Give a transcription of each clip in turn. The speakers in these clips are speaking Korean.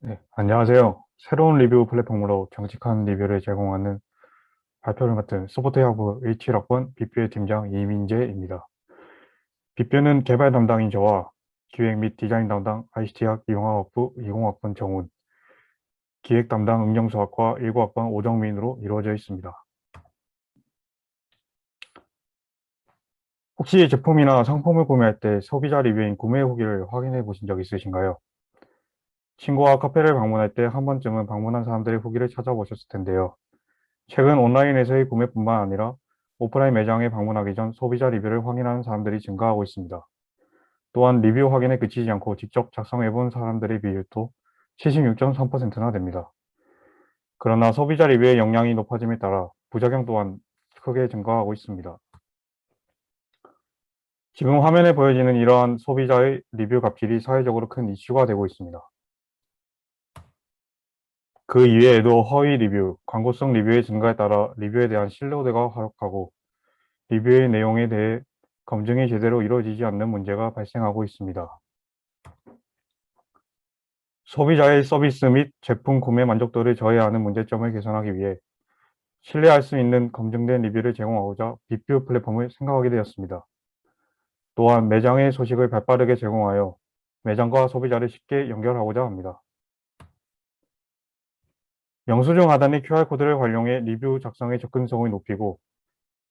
네, 안녕하세요. 새로운 리뷰 플랫폼으로 정직한 리뷰를 제공하는 발표를 맡은 소프트웨어부 H1학번 빗뷰의 팀장 이민재입니다. 빗뷰는 개발 담당인 저와 기획 및 디자인 담당 ICT학 이용학부 20학번 정훈, 기획 담당 응용수학과 19학번 오정민으로 이루어져 있습니다. 혹시 제품이나 상품을 구매할 때 소비자 리뷰인 구매 후기를 확인해 보신 적 있으신가요? 친구와 카페를 방문할 때 한 번쯤은 방문한 사람들의 후기를 찾아보셨을 텐데요. 최근 온라인에서의 구매뿐만 아니라 오프라인 매장에 방문하기 전 소비자 리뷰를 확인하는 사람들이 증가하고 있습니다. 또한 리뷰 확인에 그치지 않고 직접 작성해 본 사람들의 비율도 76.3%나 됩니다. 그러나 소비자 리뷰의 영향이 높아짐에 따라 부작용 또한 크게 증가하고 있습니다. 지금 화면에 보여지는 이러한 소비자의 리뷰 갑질이 사회적으로 큰 이슈가 되고 있습니다. 그 이외에도 허위 리뷰, 광고성 리뷰의 증가에 따라 리뷰에 대한 신뢰도가 하락하고 리뷰의 내용에 대해 검증이 제대로 이루어지지 않는 문제가 발생하고 있습니다. 소비자의 서비스 및 제품 구매 만족도를 저해하는 문제점을 개선하기 위해 신뢰할 수 있는 검증된 리뷰를 제공하고자 빗뷰 플랫폼을 생각하게 되었습니다. 또한 매장의 소식을 발빠르게 제공하여 매장과 소비자를 쉽게 연결하고자 합니다. 영수증 하단의 QR코드를 활용해 리뷰 작성의 접근성을 높이고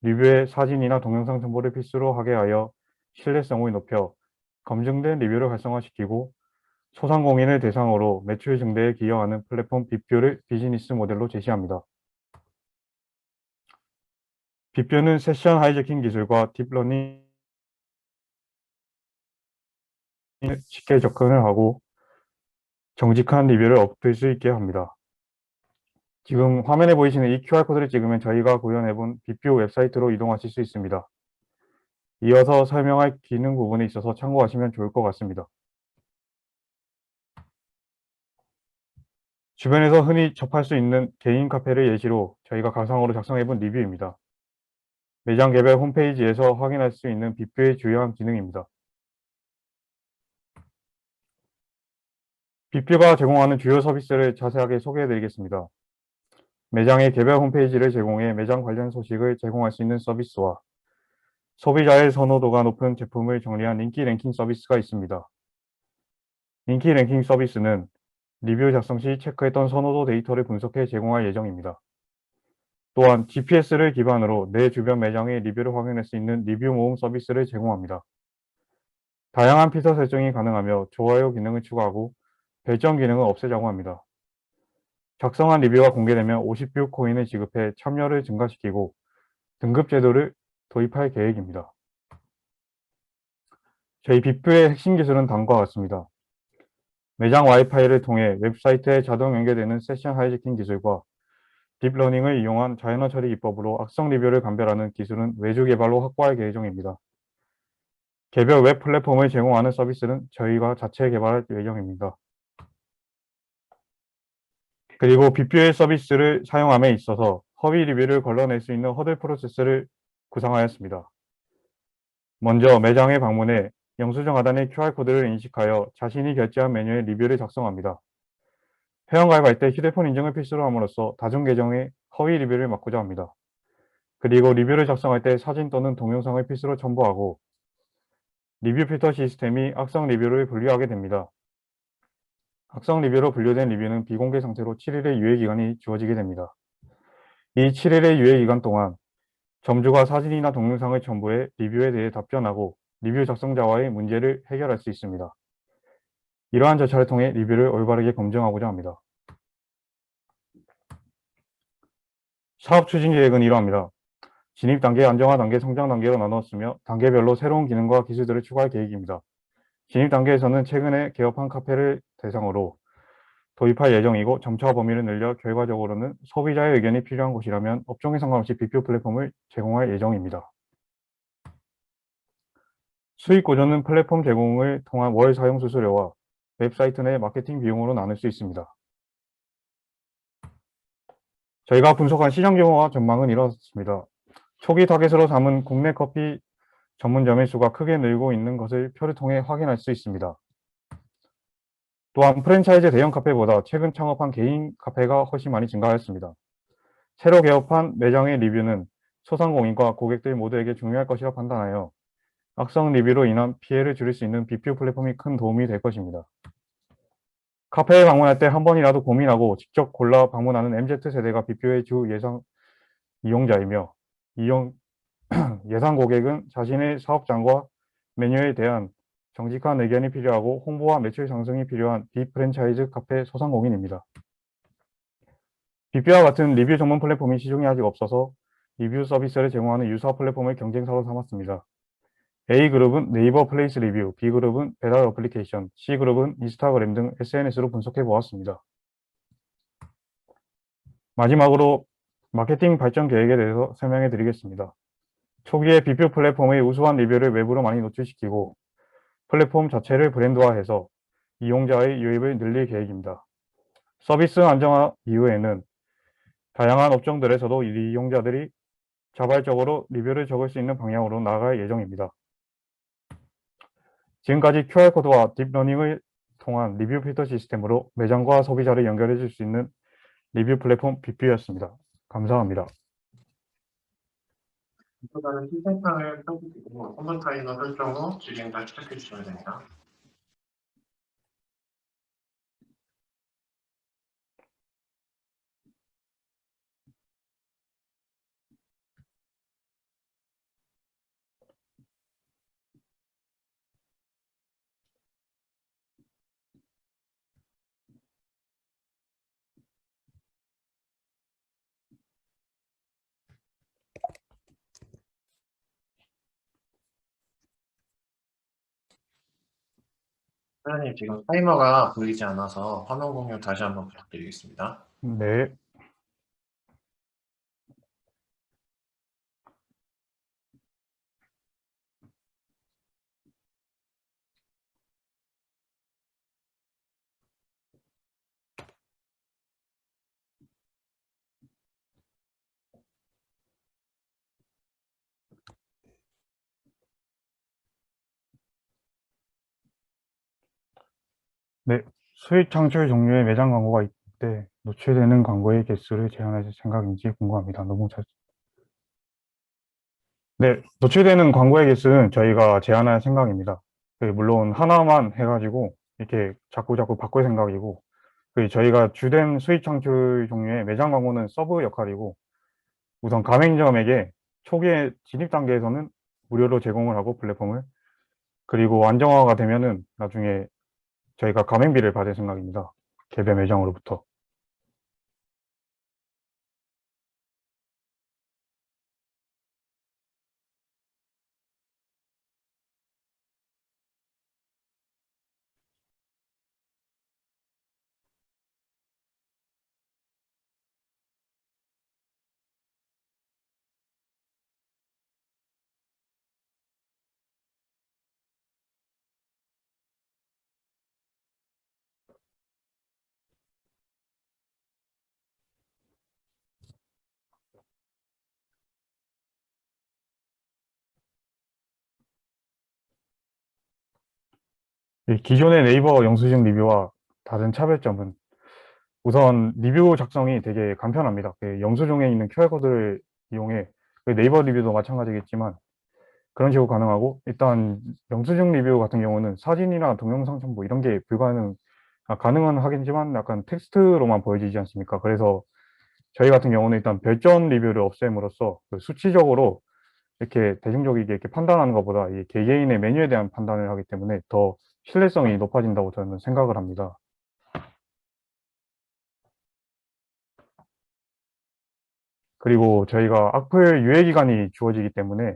리뷰에 사진이나 동영상 첨부를 필수로 하게 하여 신뢰성을 높여 검증된 리뷰를 활성화시키고 소상공인을 대상으로 매출 증대에 기여하는 플랫폼 빗뷰를 비즈니스 모델로 제시합니다. 빗뷰는 세션 하이제킹 기술과 딥러닝 쉽게 접근을 하고 정직한 리뷰를 얻을 수 있게 합니다. 지금 화면에 보이시는 이 QR코드를 찍으면 저희가 구현해본 빗뷰 웹사이트로 이동하실 수 있습니다. 이어서 설명할 기능 부분에 있어서 참고하시면 좋을 것 같습니다. 주변에서 흔히 접할 수 있는 개인 카페를 예시로 저희가 가상으로 작성해본 리뷰입니다. 매장 개별 홈페이지에서 확인할 수 있는 빗뷰의 주요한 기능입니다. 빗뷰가 제공하는 주요 서비스를 자세하게 소개해드리겠습니다. 매장의 개별 홈페이지를 제공해 매장 관련 소식을 제공할 수 있는 서비스와 소비자의 선호도가 높은 제품을 정리한 인기 랭킹 서비스가 있습니다. 인기 랭킹 서비스는 리뷰 작성 시 체크했던 선호도 데이터를 분석해 제공할 예정입니다. 또한 GPS를 기반으로 내 주변 매장의 리뷰를 확인할 수 있는 리뷰 모음 서비스를 제공합니다. 다양한 필터 설정이 가능하며 좋아요 기능을 추가하고 별점 기능을 없애자고 합니다. 작성한 리뷰가 공개되면 50뷰 코인을 지급해 참여를 증가시키고 등급 제도를 도입할 계획입니다. 저희 빗뷰의 핵심 기술은 다음과 같습니다. 매장 와이파이를 통해 웹사이트에 자동 연결되는 세션 하이제킹 기술과 딥러닝을 이용한 자연어 처리 기법으로 악성 리뷰를 감별하는 기술은 외주 개발로 확보할 계획입니다. 개별 웹 플랫폼을 제공하는 서비스는 저희가 자체 개발할 예정입니다. 그리고 빗뷰의 서비스를 사용함에 있어서 허위 리뷰를 걸러낼 수 있는 허들 프로세스를 구상하였습니다. 먼저 매장에 방문해 영수증 하단의 QR코드를 인식하여 자신이 결제한 메뉴의 리뷰를 작성합니다. 회원 가입할 때 휴대폰 인증을 필수로 함으로써 다중 계정의 허위 리뷰를 막고자 합니다. 그리고 리뷰를 작성할 때 사진 또는 동영상을 필수로 첨부하고 리뷰 필터 시스템이 악성 리뷰를 분류하게 됩니다. 악성 리뷰로 분류된 리뷰는 비공개 상태로 7일의 유예기간이 주어지게 됩니다. 이 7일의 유예기간 동안 점주가 사진이나 동영상을 첨부해 리뷰에 대해 답변하고 리뷰 작성자와의 문제를 해결할 수 있습니다. 이러한 절차를 통해 리뷰를 올바르게 검증하고자 합니다. 사업 추진 계획은 이러합니다. 진입 단계, 안정화 단계, 성장 단계로 나누었으며 단계별로 새로운 기능과 기술들을 추가할 계획입니다. 진입 단계에서는 최근에 개업한 카페를 대상으로 도입할 예정이고 점차 범위를 늘려 결과적으로는 소비자의 의견이 필요한 곳이라면 업종에 상관없이 빗뷰 플랫폼을 제공할 예정입니다. 수익 구조는 플랫폼 제공을 통한 월 사용 수수료와 웹사이트 내 마케팅 비용으로 나눌 수 있습니다. 저희가 분석한 시장 규모와 전망은 이렇습니다. 초기 타겟으로 삼은 국내 커피 전문점의 수가 크게 늘고 있는 것을 표를 통해 확인할 수 있습니다. 또한 프랜차이즈 대형 카페보다 최근 창업한 개인 카페가 훨씬 많이 증가하였습니다. 새로 개업한 매장의 리뷰는 소상공인과 고객들 모두에게 중요할 것이라 판단하여 악성 리뷰로 인한 피해를 줄일 수 있는 BPO 플랫폼이 큰 도움이 될 것입니다. 카페에 방문할 때 한 번이라도 고민하고 직접 골라 방문하는 MZ세대가 BPO의 주 예상 이용자이며 이용, 예상 고객은 자신의 사업장과 메뉴에 대한 정직한 의견이 필요하고 홍보와 매출 상승이 필요한 비프랜차이즈 카페 소상공인입니다. BP와 같은 리뷰 전문 플랫폼이 시중에 아직 없어서 리뷰 서비스를 제공하는 유사 플랫폼을 경쟁사로 삼았습니다. A그룹은 네이버 플레이스 리뷰, B그룹은 배달 어플리케이션, C그룹은 인스타그램 등 SNS로 분석해 보았습니다. 마지막으로 마케팅 발전 계획에 대해서 설명해 드리겠습니다. 초기에 BPO 플랫폼의 우수한 리뷰를 외부로 많이 노출시키고 플랫폼 자체를 브랜드화해서 이용자의 유입을 늘릴 계획입니다. 서비스 안정화 이후에는 다양한 업종들에서도 이 이용자들이 자발적으로 리뷰를 적을 수 있는 방향으로 나아갈 예정입니다. 지금까지 QR코드와 딥러닝을 통한 리뷰 필터 시스템으로 매장과 소비자를 연결해 줄 수 있는 리뷰 플랫폼 BP였습니다. 감사합니다. 보다는 신생판을 펴주시고 선물 타이머 설정 후 진행을 시작해 주시면 됩니다. 사장님 지금 타이머가 보이지 않아서 화면 공유 다시 한번 부탁드리겠습니다. 네. 네, 수익 창출 종류의 매장 광고가 있을 때 노출되는 광고의 개수를 제한하실 생각인지 궁금합니다. 너무 잘. 네, 노출되는 광고의 개수는 저희가 제한할 생각입니다. 그 물론 하나만 해가지고 이렇게 자꾸 자꾸 바꿀 생각이고, 그 저희가 주된 수익 창출 종류의 매장 광고는 서브 역할이고, 우선 가맹점에게 초기에 진입 단계에서는 무료로 제공을 하고 플랫폼을 그리고 안정화가 되면은 나중에 저희가 가맹비를 받을 생각입니다. 개별 매장으로부터. 이 기존의 네이버 영수증 리뷰와 다른 차별점은 우선 리뷰 작성이 되게 간편합니다. 그 영수증에 있는 QR코드를 이용해 그 네이버 리뷰도 마찬가지겠지만 그런 식으로 가능하고 일단 영수증 리뷰 같은 경우는 사진이나 동영상 첨부 이런 게 불가능 아, 가능은 하겠지만 약간 텍스트로만 보여지지 않습니까? 그래서 저희 같은 경우는 일단 별점 리뷰를 없앰으로써 그 수치적으로 이렇게 대중적이게 이렇게 판단하는 것보다 이 개개인의 메뉴에 대한 판단을 하기 때문에 더 신뢰성이 높아진다고 저는 생각을 합니다. 그리고 저희가 악플 유예 기간이 주어지기 때문에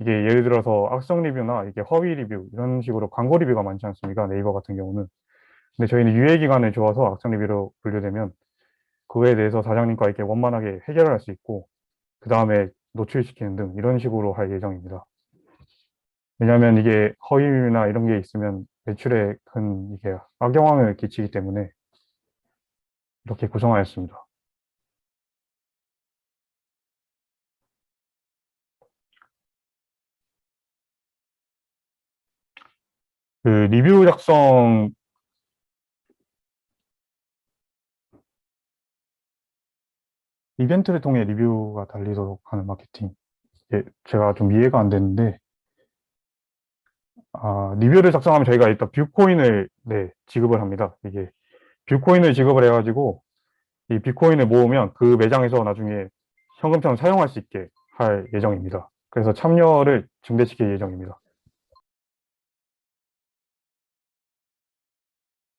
이게 예를 들어서 악성 리뷰나 이게 허위 리뷰 이런 식으로 광고 리뷰가 많지 않습니까? 네이버 같은 경우는. 근데 저희는 유예 기간을 주어서 악성 리뷰로 분류되면 그거에 대해서 사장님과 이렇게 원만하게 해결을 할 수 있고 그 다음에 노출시키는 등 이런 식으로 할 예정입니다. 왜냐하면 이게 허위나 이런 게 있으면 매출에 큰 이게 악영향을 끼치기 때문에 이렇게 구성하였습니다. 그 리뷰 작성 이벤트를 통해 리뷰가 달리도록 하는 마케팅 제가 좀 이해가 안 되는데 아, 리뷰를 작성하면 저희가 일단 뷰코인을, 네, 지급을 합니다. 이게, 뷰코인을 지급을 해가지고, 이 뷰코인을 모으면 그 매장에서 나중에 현금처럼 사용할 수 있게 할 예정입니다. 그래서 참여를 증대시킬 예정입니다.